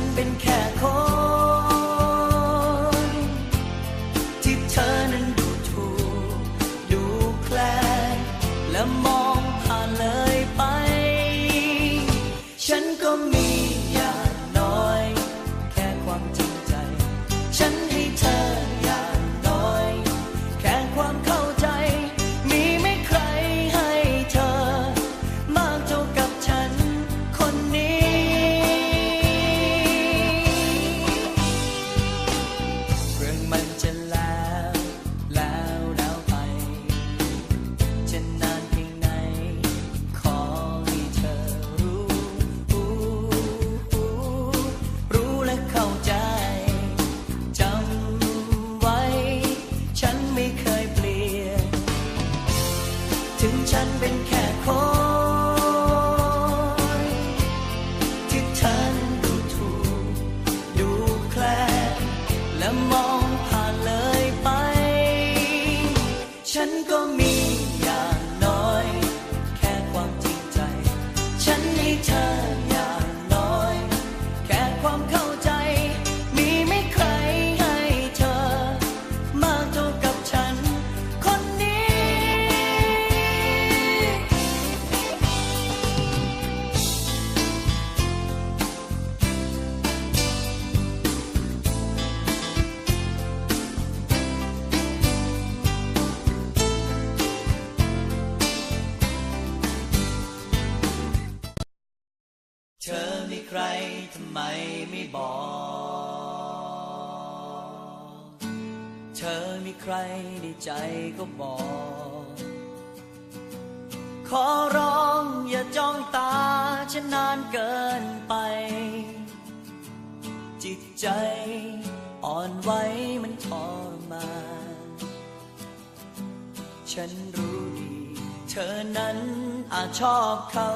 ฉันเป็นแค่คน ที่เธอนั้นดูถูกดูแคลนและมอง ถึงฉันเป็นแค่คน เธอมีใครทำไมไม่บอก เธอมีใครในใจก็บอก ขอร้องอย่าจ้องตาฉันนานเกินไป จิตใจอ่อนไหวมันทรมานฉันรู้ดี เธอนั้นอาจชอบเขา